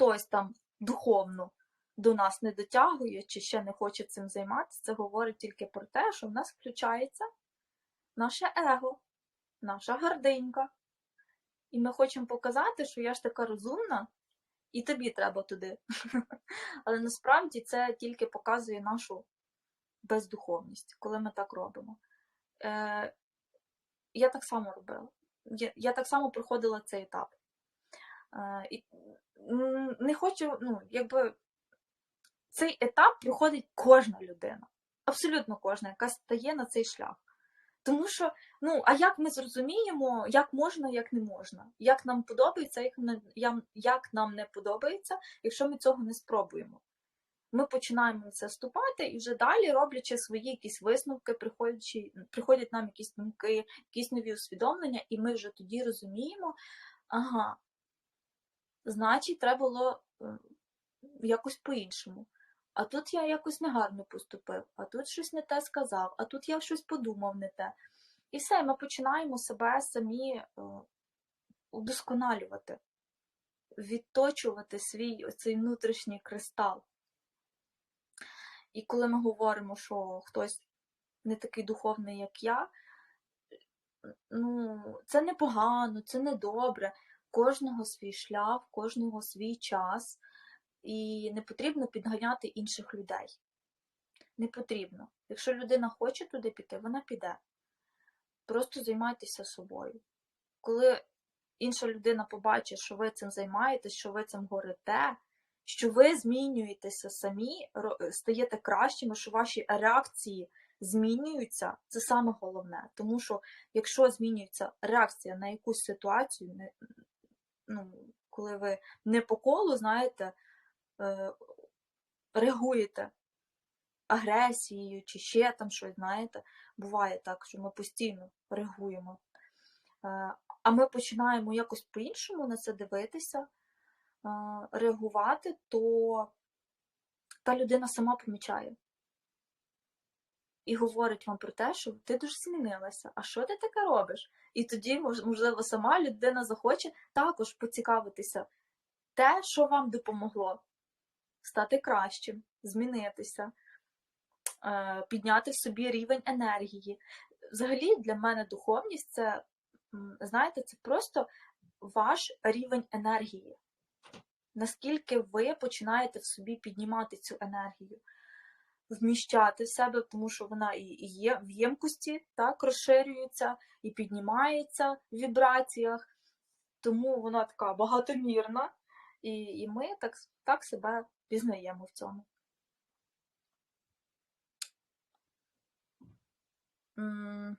хтось там духовно до нас не дотягує чи ще не хоче цим займатися, це говорить тільки про те, що в нас включається наше его, наша гординька. І ми хочемо показати, що я ж така розумна, і тобі треба туди. Але насправді це тільки показує нашу бездуховність, коли ми так робимо. Е, Я так само робила. Я, я так само проходила цей етап. Е, і, не хочу, ну, якби цей етап проходить кожна людина. Абсолютно кожна, яка стає на цей шлях. Тому що, ну, а як ми зрозуміємо, як можна, як не можна, як нам подобається, як, не, як нам не подобається, якщо ми цього не спробуємо. Ми починаємо на це вступати і вже далі, роблячи свої якісь висновки, приходячи, приходять нам якісь думки, якісь нові усвідомлення, і ми вже тоді розуміємо, ага, значить, треба було е, якось по-іншому. А тут я якось негарно поступив, а тут щось не те сказав, а тут я щось подумав не те. І все, ми починаємо себе самі е, удосконалювати, відточувати свій оцей внутрішній кристал. І коли ми говоримо, що хтось не такий духовний, як я, ну, це не погано, це не добре. Кожного свій шлях, кожного свій час, і не потрібно підганяти інших людей. Не потрібно. Якщо людина хоче туди піти, вона піде. Просто займайтеся собою. Коли інша людина побачить, що ви цим займаєтесь, що ви цим горите, що ви змінюєтеся самі, стаєте кращими, що ваші реакції змінюються, це саме головне. Тому що якщо змінюється реакція на якусь ситуацію, ну, коли ви не по колу, знаєте, е, реагуєте агресією чи ще там щось, знаєте, буває так, що ми постійно реагуємо. Е, А ми починаємо якось по-іншому на це дивитися, е, реагувати, то та людина сама помічає. І говорить вам про те, що ти дуже змінилася. А що ти таке робиш? І тоді, можливо, сама людина захоче також поцікавитися те, що вам допомогло стати кращим, змінитися, е, підняти в собі рівень енергії. Взагалі, для мене духовність це, знаєте, це просто ваш рівень енергії. Наскільки ви починаєте в собі піднімати цю енергію, вміщати в себе, тому що вона і є в ємкості, так, розширюється і піднімається в вібраціях, тому вона така багатомірна, і, і ми так, так себе пізнаємо в цьому. М,